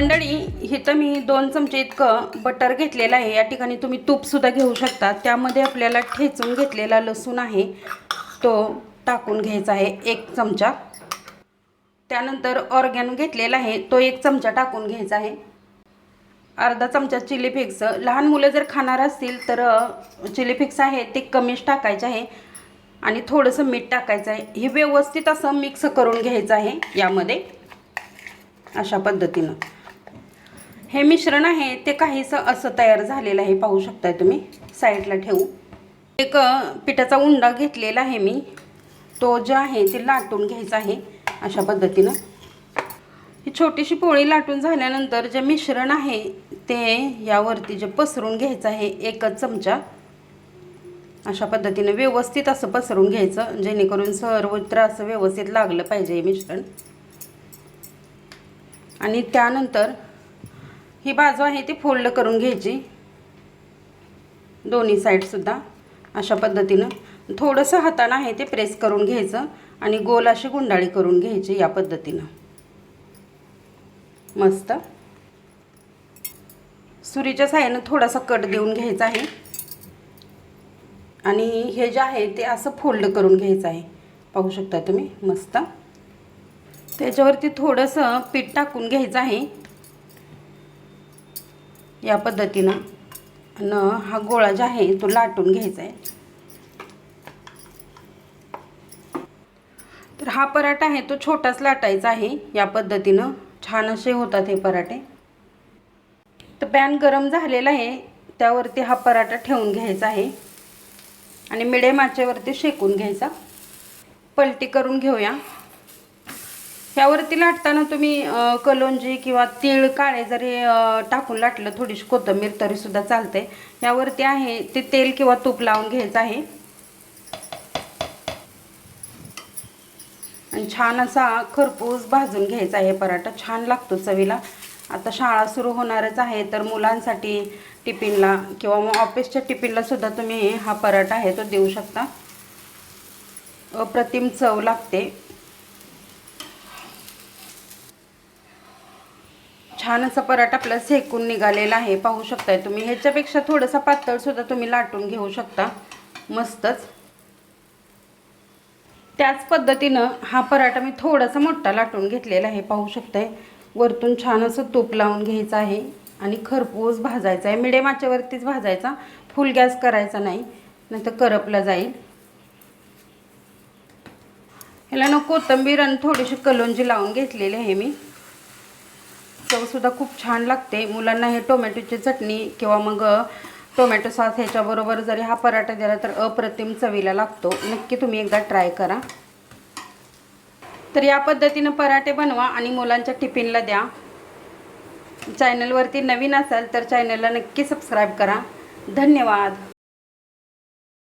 मंडळी इथं मी दोन चमचे इतकं बटर घेतलेलं आहे. या ठिकाणी तुम्ही तूपसुद्धा घेऊ शकता. त्यामध्ये आपल्याला ठेचून घेतलेला लसूण आहे. तो टाकून घ्यायचा आहे एक चमचा. त्यानंतर ऑर्गॅन घेतलेला आहे तो एक चमचा टाकून घ्यायचा आहे. अर्धा चमचा चिली फिक्स लहान मुलं जर खाणार असतील तर चिली फिक्स आहे ते कमीच टाकायचे आहे. आणि थोडंसं मीठ टाकायचं आहे. हे व्यवस्थित असं मिक्स करून घ्यायचं आहे यामध्ये. अशा पद्धतीनं. हे मिश्रण आहे ते काहीसं असं तयार झालेलं आहे. पाहू शकताय तुम्ही. साईडला ठेवू. एक पिठाचा उंडा घेतलेला आहे मी. तो जो आहे ते लाटून घ्यायचा आहे अशा पद्धतीनं. ही छोटीशी पोळी लाटून झाल्यानंतर जे मिश्रण आहे ते यावरती जे पसरून घ्यायचं आहे एकच चमचा. अशा पद्धतीने व्यवस्थित असं पसरून घ्यायचं जेणेकरून सर्वत्र असं व्यवस्थित लागलं पाहिजे हे मिश्रण. आणि त्यानंतर ही बाजू आहे ती फोल्ड करून घ्यायची. दोन्ही साईडसुद्धा अशा पद्धतीनं. थोडंसं हातानं आहे ते प्रेस करून घ्यायचं आणि गोल अशी गुंडाळी करून घ्यायची या पद्धतीनं. मस्त. सुरीच्या साह्यानं थोडासा कट देऊन घ्यायचा आहे. आणि हे जे आहे ते असं फोल्ड करून घ्यायचं आहे. पाहू शकता तुम्ही? मस्त. त्याच्यावरती थोडंसं पीठ टाकून घ्यायचं आहे. या पद्धतीनं. आणि हा गोळा जो आहे तो लाटून घ्यायचा आहे. तर हा पराठा आहे तो छोटाच लाटायचा आहे या पद्धतीनं. छान असे होतात हे पराठे. तर पॅन गरम झालेला आहे त्यावरती हा पराठा ठेवून घ्यायचा आहे. आणि मिडियम आचेवरती शेकून घ्यायचा. पलटी करून घेऊया. ह्यावरती लाटताना तुम्ही कलोंजी किंवा तीळ काळे जरी टाकून लाटलं थोडीशी कोथिंबीर तरीसुद्धा चालते. यावरती आहे ते तेल किंवा तूप लावून घ्यायचं आहे. आणि छान असा खरपूस भाजून घ्यायचा आहे पराठा. छान लागतो चवीला. आता शाळा सुरू होणारच आहे तर मुलांसाठी टिफिनला किंवा मग ऑफिसच्या टिफिनला सुद्धा तुम्ही हा पराठा आहे तो देऊ शकता. अप्रतिम चव लागते. छान असा पराठा आपला सेकून निघालेला आहे. पाहू शकताय तुम्ही. ह्याच्यापेक्षा थोडंसं पातळसुद्धा तुम्ही लाटून घेऊ शकता. मस्तच. त्याच पद्धतीनं हा पराठा मी थोडासा मोठा लाटून घेतलेला आहे. पाहू शकताय. वरतून छान असं तूप लावून घ्यायचं आहे. आणि खरपूस भाजायचा आहे. मिडियम आचेवरतीच भाजायचा. फुल गॅस करायचा नाही. नाही करपला जाईल. ह्याला ना कोथिंबीर आणि थोडीशी कलोंजी लावून घेतलेली आहे मी. चवसुद्धा खूप छान लागते. मुलांना हे टोमॅटोची चटणी किंवा मग टोमॅटो सॉस ह्याच्याबरोबर जरी हा पराठा दिला तर अप्रतिम चवीला लागतो. नक्की तुम्ही एकदा ट्राय करा. तर या पद्धतीनं पराठे बनवा आणि मुलांच्या टिफिनला द्या. चॅनलवरती नवीन असाल तर चॅनलला नक्की सबस्क्राईब करा. धन्यवाद.